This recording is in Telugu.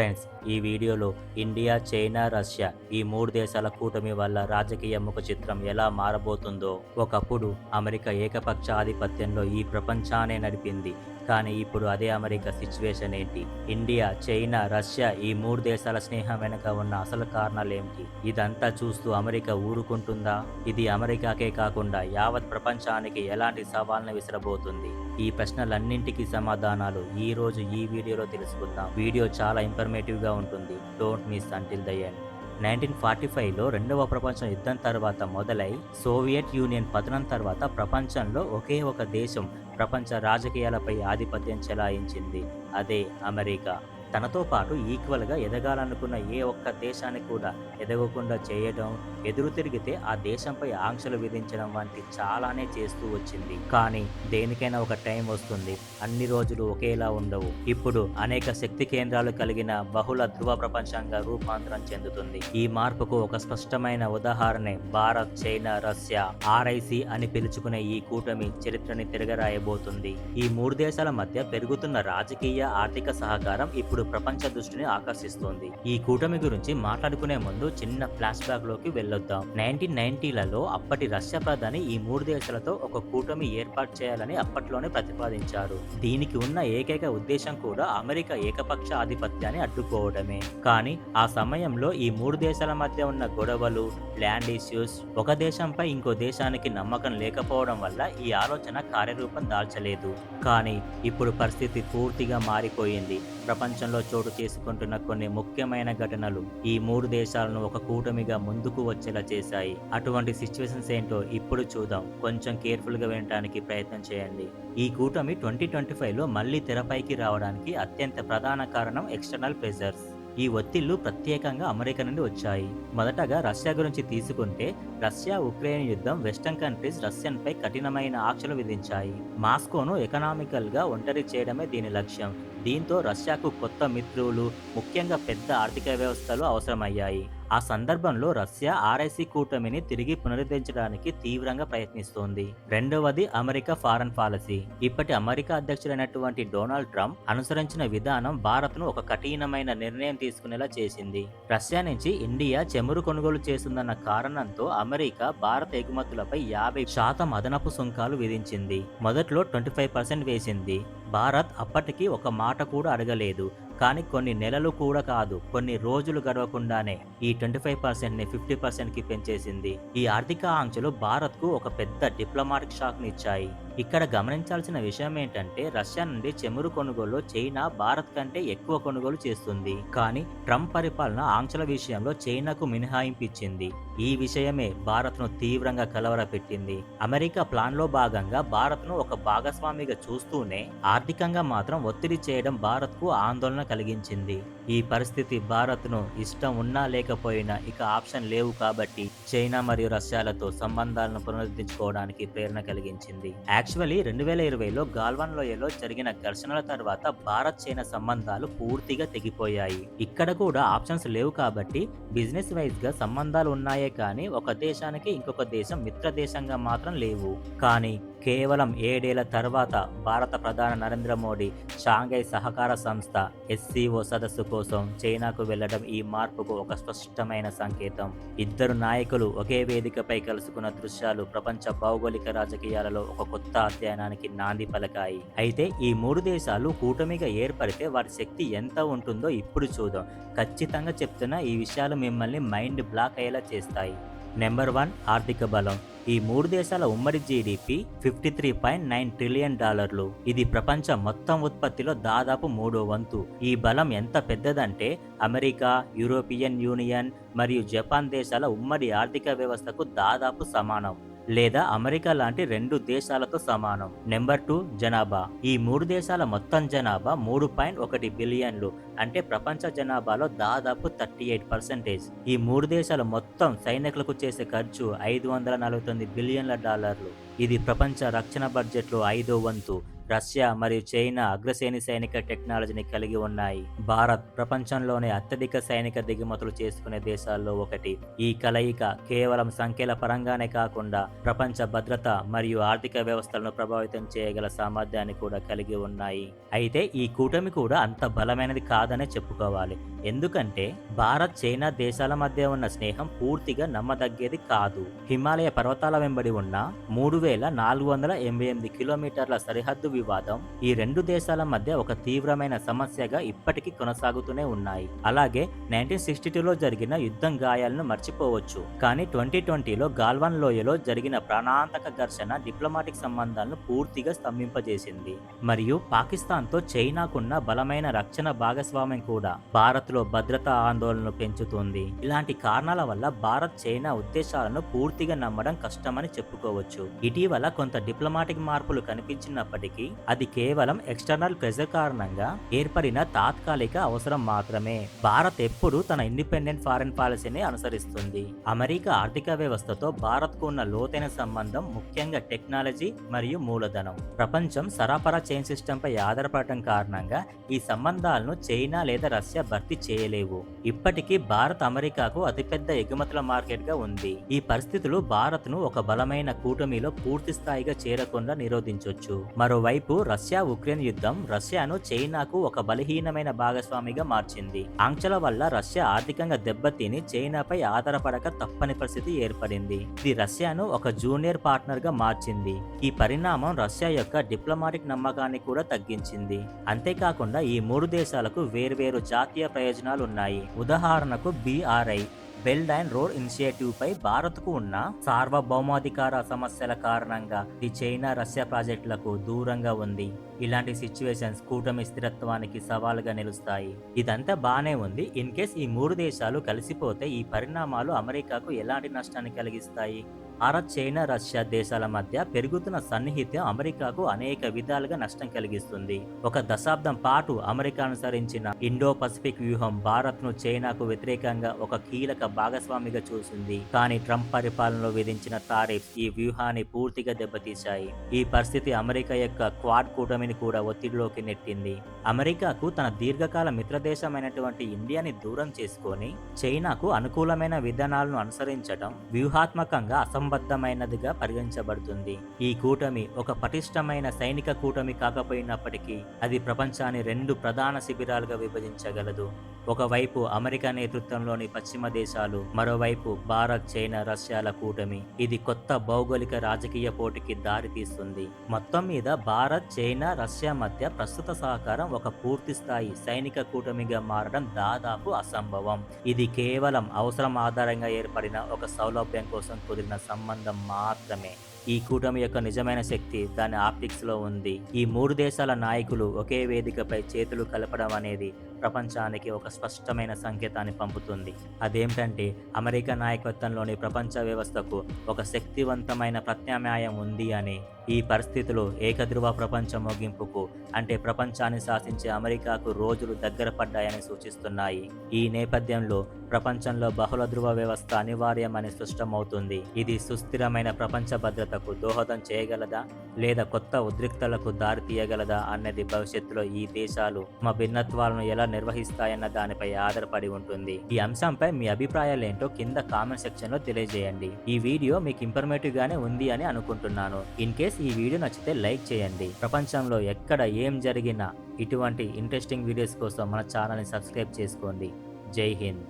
ఫ్రెండ్స్ ఈ వీడియోలో ఇండియా చైనా రష్యా ఈ మూడు దేశాల కూటమి వల్ల రాజకీయ ముఖ చిత్రం ఎలా మారబోతుందో. ఒకప్పుడు అమెరికా ఏకపక్ష ఆధిపత్యంలో ఈ ప్రపంచాన్ని నడిపింది. కానీ ఇప్పుడు అదే అమెరికా సిచ్యువేషన్ ఏంటి? ఇండియా చైనా రష్యా ఈ మూడు దేశాల స్నేహం వెనుక ఉన్న అసలు కారణాలు ఏమిటి ఇదంతా చూస్తూ అమెరికా ఊరుకుంటుందా? ఇది అమెరికాకే కాకుండా యావత్ ప్రపంచానికి ఎలాంటి సవాల్ని విసిరబోతుంది? ఈ ప్రశ్నలన్నింటికీ సమాధానాలు ఈ రోజు ఈ వీడియోలో తెలుసుకుందాం. వీడియో చాలా ఇన్ఫర్మేటివ్ ఇన్ఫర్మేటివ్గా ఉంటుంది. Don't miss until the end nineteen forty ఫైవ్లో రెండవ ప్రపంచ యుద్ధం తర్వాత మొదలై సోవియట్ యూనియన్ పతనం తర్వాత ప్రపంచంలో ఒకే ఒక దేశం ప్రపంచ రాజకీయాలపై ఆధిపత్యం చెలాయించింది. అదే అమెరికా. తనతో పాటు ఈక్వల్గా ఎదగాలనుకున్న ఏ ఒక్క దేశాన్ని కూడా ఎదగకుండా చేయడం ఎదురు తిరిగితే ఆ దేశంపై ఆంక్షలు విధించడం వంటి చాలానే చేస్తూ వచ్చింది. కానీ దేనికైనా ఒక టైం వస్తుంది. అన్ని రోజులు ఒకేలా ఉండవు. ఇప్పుడు అనేక శక్తి కేంద్రాలు కలిగిన బహుళ ధృవ ప్రపంచంగా రూపాంతరం చెందుతుంది. ఈ మార్పుకు ఒక స్పష్టమైన ఉదాహరణే భారత్ చైనా రష్యా ఆర్ఐసి అని పిలుచుకునే ఈ కూటమి చరిత్రని తిరగరాయబోతుంది. ఈ మూడు దేశాల మధ్య పెరుగుతున్న రాజకీయ ఆర్థిక సహకారం ఇప్పుడు ప్రపంచ దృష్టిని ఆకర్షిస్తోంది. ఈ కూటమి గురించి మాట్లాడుకునే ముందు చిన్న ఫ్లాష్ బ్యాక్లోకి వెళ్ళొద్దాం. నైన్టీన్ నైన్టీలలో అప్పటి రష్యా ప్రధాని ఈ మూడు దేశాలతో ఒక కూటమి ఏర్పాటు చేయాలని అప్పట్లోనే ప్రతిపాదించారు. దీనికి ఉన్న ఏకైక ఉద్దేశం కూడా అమెరికా ఏకపక్ష ఆధిపత్యాన్ని అడ్డుకోవడమే. కానీ ఆ సమయంలో ఈ మూడు దేశాల మధ్య ఉన్న గొడవలు ల్యాండ్ ఇష్యూస్ ఒక దేశంపై ఇంకో దేశానికి నమ్మకం లేకపోవడం వల్ల ఈ ఆలోచన కార్యరూపం దాల్చలేదు. కానీ ఇప్పుడు పరిస్థితి పూర్తిగా మారిపోయింది. ప్రపంచం ప్రపంచంలో చోటు చేసుకుంటున్న కొన్ని ముఖ్యమైన ఘటనలు ఈ మూడు దేశాలను ఒక కూటమిగా ముందుకు వచ్చేలా చేశాయి. అటువంటి సిచ్యువేషన్స్ ఏంటో ఇప్పుడు చూద్దాం. కొంచెం కేర్ఫుల్గా వినడానికి ప్రయత్నం చేయండి. ఈ కూటమి ట్వంటీ ట్వంటీ ఫైవ్లో మళ్ళీ తెరపైకి రావడానికి అత్యంత ప్రధాన కారణం ఎక్స్టర్నల్ ప్రెజర్స్ ఈ ఒత్తిళ్ళు ప్రత్యేకంగా అమెరికా నుండి వచ్చాయి. మొదటగా రష్యా గురించి తీసుకుంటే రష్యా ఉక్రెయిన్ యుద్ధం వెస్టర్న్ కంట్రీస్ రష్యన్పై కఠినమైన ఆంక్షలు విధించాయి. మాస్కోను ఎకనామికల్గా ఒంటరి చేయడమే దీని లక్ష్యం. దీంతో రష్యాకు కొత్త మిత్రులు ముఖ్యంగా పెద్ద ఆర్థిక వ్యవస్థలు అవసరమయ్యాయి. ఆ సందర్భంలో రష్యా ఆర్ఐసి కూటమిని తిరిగి పునరుద్ధరించడానికి తీవ్రంగా ప్రయత్నిస్తోంది. రెండవది అమెరికా ఫారెన్ పాలసీ. ఇప్పటి అమెరికా అధ్యక్షుడైనటువంటి డొనాల్డ్ ట్రంప్ అనుసరించిన విధానం భారత్ను ఒక కఠినమైన నిర్ణయం తీసుకునేలా చేసింది. రష్యా నుంచి ఇండియా చెమురు కొనుగోలు చేస్తుందన్న కారణంతో అమెరికా భారత ఎగుమతులపై యాభై శాతం అదనపు సుంకాలు విధించింది. మొదట్లో ట్వంటీ ఫైవ్ పర్సెంట్ వేసింది. భారత్ అప్పటికి ఒక మాట కూడా అడగలేదు. కానీ కొన్ని నెలలు కూడా కాదు కొన్ని రోజులు గడవకుండానే ఈ ట్వంటీ ఫైవ్ పర్సెంట్ని ఫిఫ్టీ పర్సెంట్కి పెంచేసింది. ఈ ఆర్థిక ఆంక్షలు భారత్కు ఒక పెద్ద డిప్లొమాటిక్ షాక్ని ఇచ్చాయి ఇక్కడ గమనించాల్సిన విషయం ఏంటంటే రష్యా నుండి చెమురు కొనుగోలు చైనా భారత్ కంటే ఎక్కువ కొనుగోలు చేస్తుంది. కానీ ట్రంప్ పరిపాలన ఆంక్షల విషయంలో చైనాకు మినహాయింపిచ్చింది. ఈ విషయమే భారత్ను తీవ్రంగా కలవరపెట్టింది. అమెరికా ప్లాన్లో భాగంగా భారత్ను ఒక భాగస్వామిగా చూస్తూనే ఆర్థికంగా మాత్రం ఒత్తిడి చేయడం భారత్కు ఆందోళన కలిగించింది. ఈ పరిస్థితి భారత్ను ఇష్టం ఉన్నా లేకపోయినా ఇక ఆప్షన్ లేవు కాబట్టి చైనా మరియు రష్యాలతో సంబంధాలను పునరుద్ధరించుకోవడానికి ప్రేరణ కలిగించింది. యాక్చువల్లీ రెండు వేల ఇరవైలో గాల్వాన్ లోయలో జరిగిన ఘర్షణల తర్వాత భారత్ చైనా సంబంధాలు పూర్తిగా తెగిపోయాయి. ఇక్కడ కూడా ఆప్షన్స్ లేవు కాబట్టి బిజినెస్ వైజ్గా సంబంధాలు ఉన్నాయే కానీ ఒక దేశానికి ఇంకొక దేశం మిత్ర దేశంగా మాత్రం లేవు. కానీ కేవలం ఏడేళ్ళ తర్వాత భారత ప్రధాని నరేంద్ర మోడీ షాంఘై సహకార సంస్థ ఎస్సీఓ సదస్సు కోసం చైనాకు వెళ్ళడం ఈ మార్పుకు ఒక స్పష్టమైన సంకేతం. ఇద్దరు నాయకులు ఒకే వేదికపై కలుసుకున్న దృశ్యాలు ప్రపంచ భౌగోళిక రాజకీయాలలో ఒక కొత్త అధ్యయనానికి నాంది పలకాయి. అయితే ఈ మూడు దేశాలు కూటమిగా ఏర్పడితే వారి శక్తి ఎంత ఉంటుందో ఇప్పుడు చూద్దాం. ఖచ్చితంగా చెప్తున్న ఈ విషయాలు మిమ్మల్ని మైండ్ బ్లాక్ అయ్యేలా చేస్తాయి. నెంబర్ వన్ ఆర్థిక బలం. ఈ మూడు దేశాల ఉమ్మడి GDP fifty three point nine trillion డాలర్లు. ఇది ప్రపంచ మొత్తం ఉత్పత్తిలో దాదాపు మూడో వంతు. ఈ బలం ఎంత పెద్దదంటే అమెరికా యూరోపియన్ యూనియన్ మరియు జపాన్ దేశాల ఉమ్మడి ఆర్థిక వ్యవస్థకు దాదాపు సమానం. లేదా అమెరికా లాంటి రెండు దేశాలతో సమానం. నెంబర్ టూ జనాభా. ఈ మూడు దేశాల మొత్తం జనాభా మూడు పాయింట్ ఒకటి బిలియన్లు అంటే ప్రపంచ జనాభాలో దాదాపు థర్టీ ఎయిట్ పర్సెంటేజ్. ఈ మూడు దేశాల మొత్తం సైనికులకు చేసే ఖర్చు ఐదు వందల నలభై తొమ్మిది బిలియన్ల డాలర్లు. ఇది ప్రపంచ రక్షణ బడ్జెట్లో ఐదో వంతు రష్యా మరియు చైనా అగ్రశ్రేణి సైనిక టెక్నాలజీని కలిగి ఉన్నాయి. భారత్ ప్రపంచంలోనే అత్యధిక సైనిక దిగుమతులు చేసుకునే దేశాల్లో ఒకటి. ఈ కలయిక కేవలం సంఖ్యల పరంగానే కాకుండా ప్రపంచ భద్రత మరియు ఆర్థిక వ్యవస్థలను ప్రభావితం చేయగల సామర్థ్యాన్ని కూడా కలిగి ఉన్నాయి. అయితే ఈ కూటమి కూడా అంత బలమైనది కాదనే చెప్పుకోవాలి. ఎందుకంటే భారత్ చైనా దేశాల మధ్య ఉన్న స్నేహం పూర్తిగా నమ్మదగ్గేది కాదు. హిమాలయ పర్వతాల వెంబడి ఉన్న మూడు వేల నాలుగు వందల ఎనభై ఎనిమిది కిలోమీటర్ల సరిహద్దు వివాదం ఈ రెండు దేశాల మధ్య ఒక తీవ్రమైన సమస్యగా ఇప్పటికీ కొనసాగుతూనే ఉన్నాయి. అలాగే నైన్టీన్ సిక్స్టీ టూలో జరిగిన యుద్ధం గాయాలను మర్చిపోవచ్చు. కానీ ట్వంటీ ట్వంటీలో గాల్వాన్ లోయలో జరిగిన ప్రాణాంతక ఘర్షణ డిప్లొమాటిక్ సంబంధాలను పూర్తిగా స్తంభింపజేసింది. మరియు పాకిస్తాన్తో చైనాకున్న బలమైన రక్షణ భాగస్వామ్యం కూడా భారత్లో భద్రతా ఆందోళనలు పెంచుతుంది. ఇలాంటి కారణాల వల్ల భారత్ చైనా ఉద్దేశాలను పూర్తిగా నమ్మడం కష్టమని చెప్పుకోవచ్చు. ఇటీవల కొంత డిప్లొమాటిక్ మార్పులు కనిపించినప్పటికీ అది కేవలం ఎక్స్టర్నల్ ప్రెజర్ కారణంగా ఏర్పడిన తాత్కాలిక అవసరం మాత్రమే. భారత్ ఎప్పుడూ తన ఇండిపెండెంట్ ఫారెన్ పాలసీని అనుసరిస్తుంది. అమెరికా ఆర్థిక వ్యవస్థతో భారత్కు ఉన్న లోతైన సంబంధం ముఖ్యంగా టెక్నాలజీ మరియు మూలధనం. ప్రపంచం సరఫరా చైన్ సిస్టమ్ పై ఆధారపడటం కారణంగా ఈ సంబంధాలను చైనా లేదా రష్యా భర్తీ చేయలేవు. ఇప్పటికీ భారత్ అమెరికాకు అతిపెద్ద ఎగుమతుల మార్కెట్గా ఉంది. ఈ పరిస్థితులు భారత్ను ఒక బలమైన కూటమిలో పూర్తి స్థాయిగా చేరకుండా నిరోధించవచ్చు మరోవైపు రష్యా ఉక్రెయిన్ యుద్ధం రష్యాను చైనాకు ఒక బలహీనమైన భాగస్వామిగా మార్చింది. ఆంక్షల వల్ల రష్యా ఆర్థికంగా దెబ్బతిని చైనాపై ఆధారపడక తప్పని పరిస్థితి ఏర్పడింది. ఇది రష్యాను ఒక జూనియర్ పార్ట్నర్గా మార్చింది. ఈ పరిణామం రష్యా యొక్క డిప్లొమాటిక్ నమ్మకాన్ని కూడా తగ్గించింది. అంతేకాకుండా ఈ మూడు దేశాలకు వేర్వేరు జాతీయ ప్రయోజనాలు ఉన్నాయి ఉదాహరణకు BRI belt and road initiative పై భారత్కు ఉన్న సార్వభౌమాధికార సమస్యల కారణంగా ఇది చైనా రష్యా ప్రాజెక్టులకు దూరంగా ఉంది. ఇలాంటి సిచ్యువేషన్స్ కూటమి స్థిరత్వానికి సవాలుగా నిలుస్తాయి. ఇదంతా బానే ఉంది. ఇన్ కేస్ ఈ మూడు దేశాలు కలిసిపోతే ఈ పరిణామాలు అమెరికాకు ఎలాంటి నష్టాన్ని కలిగిస్తాయి? భారత్ చైనా రష్యా దేశాల మధ్య పెరుగుతున్న సన్నిహిత్యం అమెరికాకు అనేక విధాలుగా నష్టం కలిగిస్తుంది. ఒక దశాబ్దం పాటు అమెరికా అనుసరించిన ఇండో పసిఫిక్ వ్యూహం భారత్ను చైనాకు వ్యతిరేకంగా ఒక కీలక భాగస్వామిగా చూసింది. కానీ ట్రంప్ పరిపాలనలో విధించిన తారీఫ్ ఈ వ్యూహాన్ని పూర్తిగా దెబ్బతీశాయి. ఈ పరిస్థితి అమెరికా యొక్క క్వాడ్ కూటమిని కూడా ఒత్తిడిలోకి నెట్టింది. అమెరికాకు తన దీర్ఘకాల మిత్రదేశమైనటువంటి ఇండియాని దూరం చేసుకొని చైనాకు అనుకూలమైన విధానాలను అనుసరించడం వ్యూహాత్మకంగా అసంబద్ధమైనదిగా పరిగణించబడుతుంది. ఈ కూటమి ఒక పటిష్టమైన సైనిక కూటమి కాకపోయినప్పటికీ అది ప్రపంచాన్ని రెండు ప్రధాన శిబిరాలుగా విభజించగలదు. ఒకవైపు అమెరికా నేతృత్వంలోని పశ్చిమ దేశాలు మరోవైపు భారత్ చైనా రష్యాల కూటమి. ఇది కొత్త భౌగోళిక రాజకీయ పోటీకి దారితీస్తుంది. మొత్తం మీద భారత్ చైనా రష్యా మధ్య ప్రస్తుత సహకారం ఒక పూర్తి స్థాయి సైనిక కూటమిగా మారడం దాదాపు అసంభవం. ఇది కేవలం అవసరం ఆధారంగా ఏర్పడిన ఒక సౌలభ్యం కోసం కుదిరిన సంబంధం మాత్రమే. ఈ కూటమి యొక్క నిజమైన శక్తి దాని ఆప్టిక్స్లో ఉంది. ఈ మూడు దేశాల నాయకులు ఒకే వేదికపై చేతులు కలపడం అనేది ప్రపంచానికి ఒక స్పష్టమైన సంకేతాన్ని పంపుతుంది. అదేమిటంటే అమెరికా నాయకత్వంలోని ప్రపంచ వ్యవస్థకు ఒక శక్తివంతమైన ప్రత్యామ్నాయం ఉంది అని ఈ పరిస్థితులు ఏకధ్రువ ప్రపంచ ముగింపుకు అంటే ప్రపంచాన్ని శాసించే అమెరికాకు రోజులు దగ్గర పడ్డాయని సూచిస్తున్నాయి. ఈ నేపథ్యంలో ప్రపంచంలో బహుళ ధృవ వ్యవస్థ అనివార్యమని స్పష్టమవుతుంది. ఇది సుస్థిరమైన ప్రపంచ భద్రతకు దోహదం చేయగలదా? లేదా కొత్త ఉద్రిక్తలకు దారి తీయగలదా? అన్నది భవిష్యత్తులో ఈ దేశాలు తమ భిన్నత్వాలను ఎలా నిర్వహిస్తాయన్న దానిపై ఆధారపడి ఉంటుంది. ఈ అంశంపై మీ అభిప్రాయాలు ఏంటో కింద కామెంట్ సెక్షన్లో తెలియజేయండి. ఈ వీడియో మీకు ఇన్ఫర్మేటివ్ గానే ఉంది అని అనుకుంటున్నాను. ఇన్ కేస్ ఈ వీడియో నచ్చితే లైక్ చేయండి. ప్రపంచంలో ఎక్కడ ఏం జరిగినా ఇటువంటి ఇంట్రెస్టింగ్ వీడియోస్ కోసం మన ఛానల్ని సబ్స్క్రైబ్ చేసుకోండి. జై హింద్.